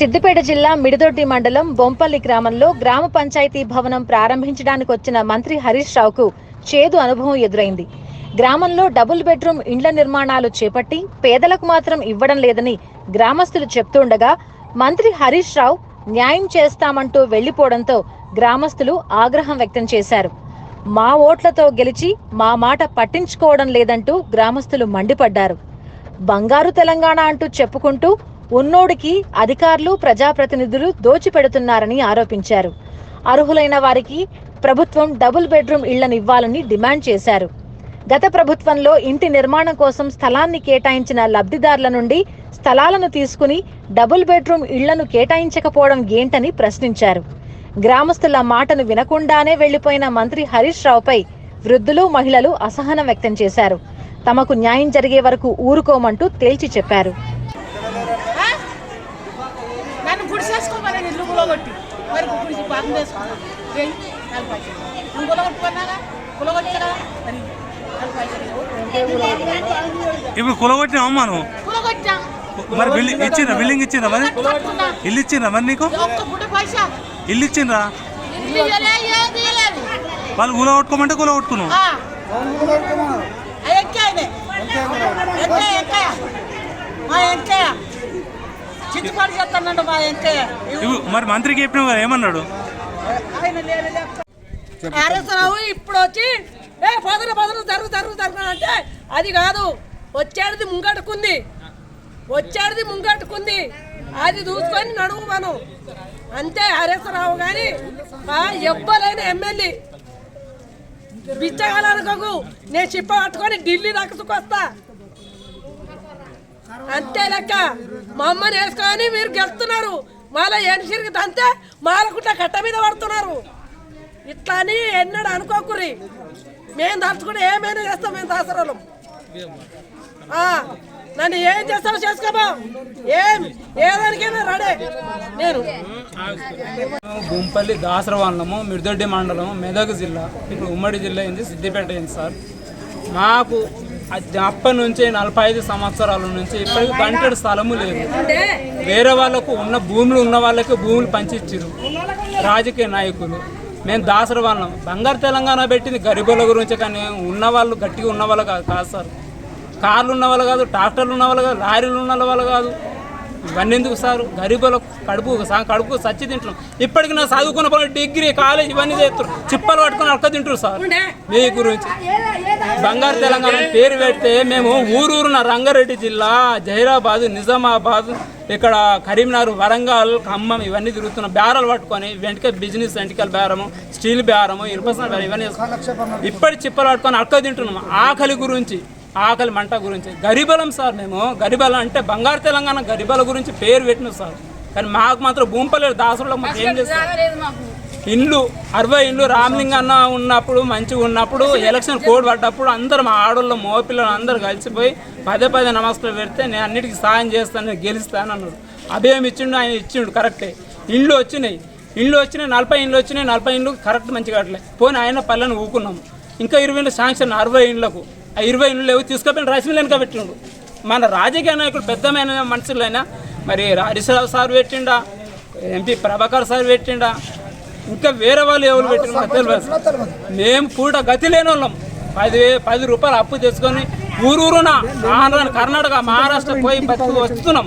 సిద్దిపేట జిల్లా మిడిదొడ్డి మండలం బొంపల్లి గ్రామంలో గ్రామ పంచాయతీ భవనం ప్రారంభించడానికి వచ్చిన మంత్రి హరీష్ రావుకు చేదు అనుభవం ఎదురైంది. గ్రామంలో డబుల్ బెడ్రూమ్ ఇండ్ల నిర్మాణాలు చేపట్టి పేదలకు మాత్రం ఇవ్వడం లేదని గ్రామస్తులు చెప్తుండగా మంత్రి హరీష్ రావు న్యాయం చేస్తామంటూ వెళ్ళిపోవడంతో గ్రామస్తులు ఆగ్రహం వ్యక్తం చేశారు. మా ఓట్లతో గెలిచి మా మాట పట్టించుకోవడం లేదంటూ గ్రామస్తులు మండిపడ్డారు. బంగారు తెలంగాణ అంటూ చెప్పుకుంటూ ఉన్నోడికి అధికారులు ప్రజాప్రతినిధులు దోచిపెడుతున్నారని ఆరోపించారు. అర్హులైన వారికి ప్రభుత్వం డబుల్ బెడ్రూమ్ ఇళ్ళను ఇవ్వాలని డిమాండ్ చేశారు. గత ప్రభుత్వంలో ఇంటి నిర్మాణం కోసం స్థలాన్ని కేటాయించిన లబ్ధిదారుల నుండి స్థలాలను తీసుకుని డబుల్ బెడ్రూమ్ ఇళ్ళను కేటాయించకపోవడం ఏంటని ప్రశ్నించారు. గ్రామస్తుల మాటను వినకుండానే వెళ్ళిపోయిన మంత్రి హరీష్ రావుపై వృద్ధులు మహిళలు అసహనం వ్యక్తం చేశారు. తమకు న్యాయం జరిగే వరకు ఊరుకోమంటూ తేల్చి చెప్పారు. నన్ను గుడిసేసుకోమని ఇల్లు కులగొట్టి. మరి గుడిసి బాధం చేసుకున్నాను ఏయ్, నాలుగు పైసలు నువ్వు కులగొట్టుకున్నాగా మరి పైసలు ఇవ్వు. ఇప్పుడు కులగొట్టిన అమ్మా నువ్వు? కులగొట్టా. మరి బిల్డింగ్ ఇచ్చిండ్రా? బిల్డింగ్ ఇచ్చిండ్రా మరి? ఇల్లు ఇచ్చిండ్రా మరి నీకు? ఇల్లు ఇచ్చిండ్రా. వాళ్ళు కూల కొట్టుకోమంటే కూల కొట్టుకున్నావు. ఎక్కాయ, ఎక్కాయ. మా చేస్తానండి మరి మంత్రికి చెప్పినావు కదా ఏమన్నాడు? ఇప్పుడు వచ్చి ఏ పదరు పదరు జరుగు జరుగు జరుగు అంటే అది కాదు. వచ్చేది ముంగట్టుకుంది వచ్చేది ముంగట్టుకుంది అది చూసుకొని నడువు మనం అంతే హరేశ్వరరావు కానీ ఎవ్వరైన ఎమ్మెల్యే. బిచ్చగాలనుకోకు నేను చిప్ప పట్టుకొని ఢిల్లీ దక్కుకొస్తా అంతే లెక్క మా అమ్మని వేసుకొని మీరు గెలుస్తున్నారు. మాల ఎన్సిరికి తంతే మాలకుంట కట్ట మీద పడుతున్నారు. ఇట్లా అని ఎన్నడు అనుకోకురి మేము దాచుకుంటే ఏమైనా చేస్తాం మేము దాసరాలు. నన్ను ఏం చేస్తావో చేసుకోబా ఏం? ఏదానికైనా రాడే. నేను. గుంపల్లి దాసరవాళ్ళము మిర్దొడ్డి మండలం మెదక్ జిల్లా ఇప్పుడు ఉమ్మడి జిల్లా ఏంది సిద్దిపేట ఏంది సార్. మాకు అప్పటి నుంచి నలభై ఐదు సంవత్సరాల నుంచి ఇప్పటికి పంటడు స్థలము లేదు. వేరే వాళ్ళకు ఉన్న భూములు ఉన్న వాళ్ళకి భూములు పంచిచ్చారు రాజకీయ నాయకులు. మేము దాసర వాళ్ళం. బంగారు తెలంగాణ పెట్టింది గరీబుల గురించి కానీ ఉన్నవాళ్ళు గట్టిగా ఉన్న వాళ్ళు కాదు కాదు సార్. కార్లు ఉన్న వాళ్ళు కాదు ట్రాక్టర్లు ఉన్న వాళ్ళు కాదు లారీలు ఉన్న వాళ్ళు కాదు. ఇవన్నీ ఎందుకు సార్? గరీబుల కడుపు సా- కడుపు సచ్చి తింటున్నాం. ఇప్పటికి నా చదువుకున్న పని డిగ్రీ కాలేజ్ ఇవన్నీ చేస్తారు చిప్పలు పట్టుకొని అడక తింటారు సార్. మీ గురించి. బంగారు తెలంగాణ అని పేరు పెడితే మేము ఊరూరున రంగారెడ్డి జిల్లా జహీరాబాద్ నిజామాబాద్ ఇక్కడ కరీంనగర్ వరంగల్ ఖమ్మం ఇవన్నీ తిరుగుతున్నాం. బేరాలు పట్టుకొని వెంటనే బిజినెస్ వెంటకల బేరము స్టీల్ బేరము బేరం ఇవన్నీ. ఇప్పటి చిప్పలు పట్టుకొని అడక తింటున్నాం. ఆకలి గురించి ఆకలి మంట గురించి. గరిబలం సార్ మేము. గరిబలం అంటే బంగారు తెలంగాణ గరిబల గురించి పేరు పెట్టినాం సార్. కానీ మాకు మాత్రం భూమిపల్లి దాసులో మాకు ఏం చేస్తాం ఇండ్లు అరవై ఇండ్లు రామలింగ అన్న ఉన్నప్పుడు మంచిగా ఉన్నప్పుడు ఎలక్షన్ కోడ్ పడ్డప్పుడు అందరం ఆడోళ్ళు మోపిల్లలు అందరూ కలిసిపోయి పదే పదే నమస్కారం పెడితే నేను అన్నిటికీ సాయం చేస్తాను గెలుస్తాను అన్నాడు అభయం ఇచ్చిండు ఆయన ఇచ్చిండు కరెక్టే ఇండ్లు వచ్చినాయి. ఇండ్లు వచ్చినాయి నలభై ఇండ్లు వచ్చినాయి నలభై ఇండ్లు కరెక్ట్ మంచిగా కట్టలే. పోనీ ఆయన పల్లెని ఊకున్నాము. ఇంకా ఇరవై ఇండ్లు శాంక్షన్ అరవై ఇండ్లకు ఇరవై ఇండ్లు లేవు తీసుకుపోయిన రైస్ మిల్ వెనక పెట్టిండు. మన రాజకీయ నాయకులు పెద్దమైన మనుషులైనా మరి హరీశ్రావు సార్ పెట్టిండా ఎంపీ ప్రభాకర్ సార్ పెట్టిండా ఇంకా వేరే వాళ్ళు ఎవరు పెట్టిన తెలియదు మేము పూట గతి లేని వాళ్ళం పది పది రూపాయలు అప్పు తెచ్చుకొని ఊరూరున ఆంధ్ర కర్ణాటక మహారాష్ట్ర పోయి బతుకు వస్తున్నాం.